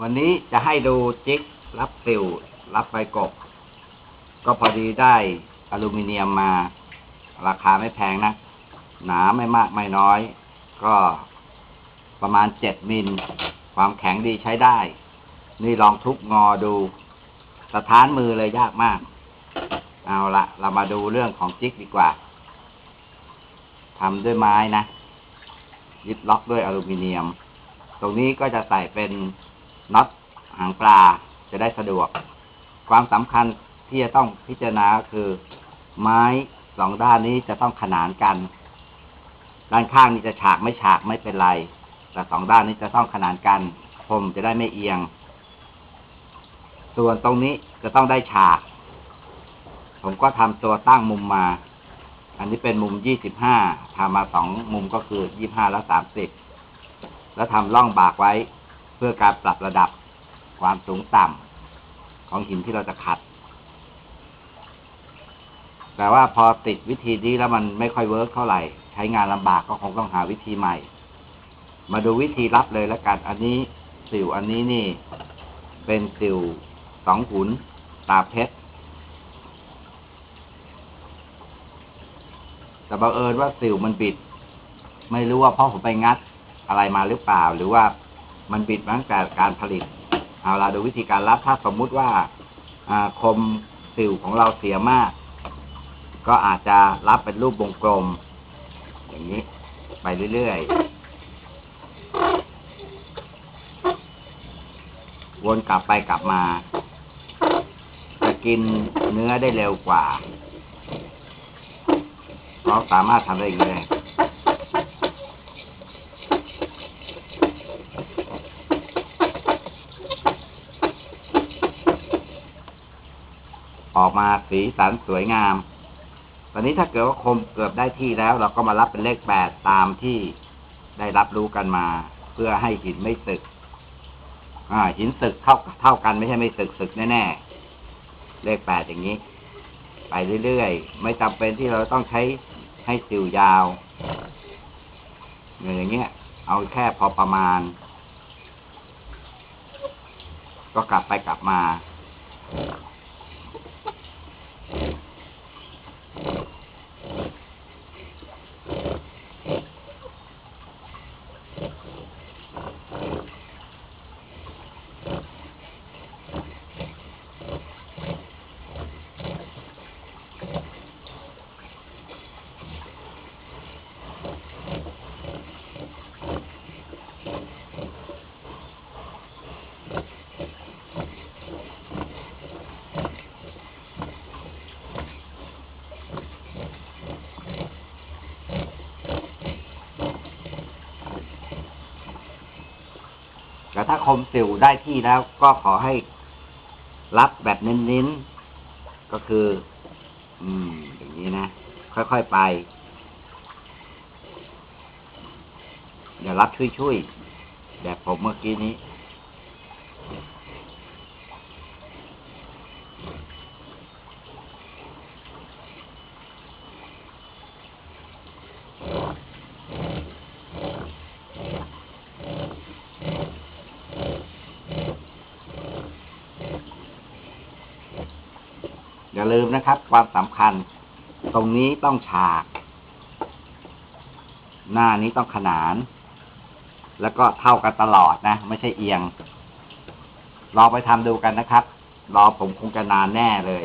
วันนี้จะให้ดูจิกรับสิวรับไฟกบ ก็พอดีได้อลูมิเนียมมา ราคาไม่แพงนะ หนาไม่มากไม่น้อย ก็ประมาณเจ็ดมิล ความแข็งดีใช้ได้ นี่ลองทุบงอดู สถานมือเลยยากมาก เอาละเรามาดูเรื่องของจิกดีกว่าทำด้วยไม้นะยึดล็อกด้วยอลูมิเนียม ตรงนี้ก็จะใส่เป็น น็อตหางปลาจะได้สะดวก ความสำคัญที่จะต้องพิจารณาคือ ไม้สองด้านนี้จะต้องขนานกัน ด้านข้างนี้จะฉากไม่ฉากไม่เป็นไร แต่สองด้านนี้จะต้องขนานกันคมจะได้ไม่เอียง ส่วนตรงนี้จะต้องได้ฉาก ผมก็ทำตัวตั้งมุมมา อันนี้เป็นมุมยี่สิบห้าทำมาสองมุมก็คือยี่ห้าและสามสิบแล้วทำร่องบากไว้ พื่อการปรับระดับความสูงต่ำของหินที่เราจะขัด แต่ว่าพอติดวิธีนี้แล้วมันไม่ค่อยเวิร์กเท่าไหร่ ใช้งานลำบากก็คงต้องหาวิธีใหม่ มาดูวิธีรับเลยแล้วกัน อันนี้สิวอันนี้นี่ เป็นสิวสองหุนตาเพชรแต่บังเอิญว่าสิวมันบิด ไม่รู้ว่าเพราะผมไปงัดอะไรมาหรือเปล่า หรือว่า มันบิดมาตั้งแต่การผลิต เอาล่ะดูวิธีการรับถ้าสมมุติว่าอ่าคมสิวของเราเสียมาก ก็อาจจะรับเป็นรูปวงกลม อย่างนี้ไปเรื่อยๆ วนกลับไปกลับมา จะกินเนื้อได้เร็วกว่า เราสามารถทำได้อีกเลย ออกมาสีสันสวยงาม ตอนนี้ถ้าเกิดว่าคมเกือบได้ที่แล้ว เราก็มารับเป็นเลขแปดตามที่ได้รับรู้กันมา เพื่อให้หินไม่สึก อ่า หินสึกเท่าเท่ากันไม่ใช่ไม่สึกสึกแน่ๆเลขแปดอย่างนี้ ไปเรื่อยๆไม่จำเป็นที่เราต้องใช้ให้สิวยาวอย่างเงี้ย เอาแค่พอประมาณ ก็กลับไปกลับมา แต่ถ้าคมสิวได้ที่แล้วก็ขอให้รับแบบเน้นๆ ก็คือ อืม อย่างนี้นะ ค่อยๆไป อย่ารับช่วยๆ แบบผมเมื่อกี้นี้ อย่าลืมนะครับ ความสำคัญ ตรงนี้ต้องฉาก หน้านี้ต้องขนาน แล้วก็เท่ากันตลอดนะ ไม่ใช่เอียง ลองไปทำดูกันนะครับ รอผมคงจะนานแน่เลย